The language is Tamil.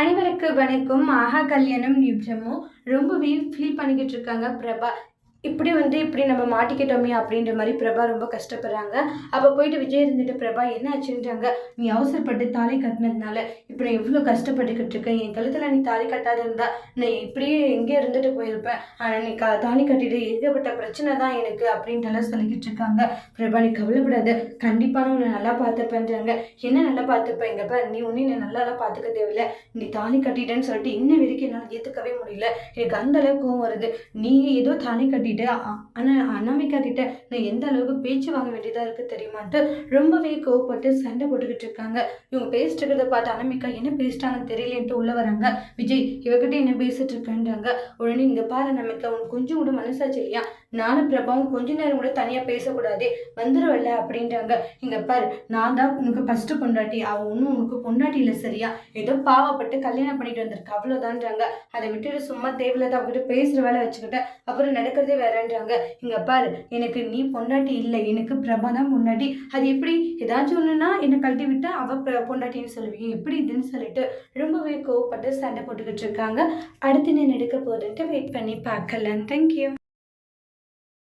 அனைவருக்கு வணக்கம். ஆஹா கல்யாணம் நிப்ரமோ ரொம்பவே ஃபீல் பண்ணிக்கிட்டு இருக்காங்க பிரபா. இப்படி வந்து இப்படி நம்ம மாட்டிக்கிட்டோமே அப்படின்ற மாதிரி பிரபா ரொம்ப கஷ்டப்படுறாங்க. அப்போ போயிட்டு விஜய் இருந்துட்டு பிரபா என்ன ஆச்சுன்றாங்க? நீ அவசரப்பட்டு தாலி கட்டினதுனால இப்போ நான் எவ்வளோ கஷ்டப்பட்டுக்கிட்டு இருக்கேன். என் கழுத்தில் நீ தாலி கட்டாத இருந்தா நான் இப்படியே எங்கே இருந்துட்டு போயிருப்பேன். ஆனால் நீ க தாலி கட்டிட்டு ஏகப்பட்ட பிரச்சனை தான் எனக்கு அப்படின்ட்டுலாம் சொல்லிக்கிட்டு இருக்காங்க. பிரபா நீ கவலைப்படாத. கண்டிப்பாக உன்னை நல்லா பார்த்துப்பேன்றாங்க. என்ன நல்லா பார்த்துப்பேன் இங்க நீ ஒன்றும் என்னை நல்லாலாம் பார்த்துக்க தேவையில்ல. நீ தாலி கட்டிட்டேன்னு சொல்லிட்டு இன்ன வரைக்கும் என்னால் ஏற்றுக்கவே முடியல. எனக்கு அந்த வருது. நீ ஏதோ தாலி கட்டிட்டு அ- ஆனா அனாமிகா கிட்ட நான் எந்த அளவுக்கு பேச்சு வாங்க வேண்டியதா இருக்கு தெரியுமான்ட்டு ரொம்பவே கோவப்பட்டு சண்டை போட்டுக்கிட்டு இருக்காங்க. இவங்க பேசிட்டு இருக்கிறத பார்த்து அனாமிகா என்ன பேசிட்டாங்கன்னு தெரியலேன்ட்டு உள்ள வராங்க. விஜய் இவகிட்ட என்ன பேசிட்டு இருக்கேன்றாங்க. உடனே இங்க பாரு அனாமிகா உனக்கு கொஞ்சம் கூட மனசாச்சு இல்லையா? நானும் பிரபாவும் கொஞ்ச நேரம் கூட தனியாக பேசக்கூடாதே வந்துடுவல்ல அப்படின்றாங்க. இங்கே பார் நான் தான் உனக்கு ஃபஸ்ட்டு பொண்டாட்டி அவள் ஒன்றும் உனக்கு பொண்டாட்டி இல்லை சரியா? ஏதோ பாவப்பட்டு கல்யாணம் பண்ணிட்டு வந்திருக்க அவ்வளோதான்றாங்க அதை விட்டுட்டு சும்மா தேவையில்லாத அவகிட்ட பேசுகிற வேலை வச்சுக்கிட்டேன் அப்புறம் நடக்கிறதே வேறன்றாங்க. இங்கே பார் எனக்கு நீ பொண்டாட்டி இல்லை எனக்கு பிரபா தான் பொண்டாட்டி. அது எப்படி? ஏதாச்சும் ஒன்றுனா என்னை கழட்டி விட்டால் அவள் பொண்டாட்டின்னு சொல்லுவீங்க. எப்படி இதுன்னு சொல்லிட்டு ரொம்பவே கோவப்பட்டு சண்டை போட்டுக்கிட்டு இருக்காங்க. அடுத்து என்ன நடக்க போகுதுன்ட்டு வெயிட் பண்ணி பார்க்கலாம். தேங்க்யூ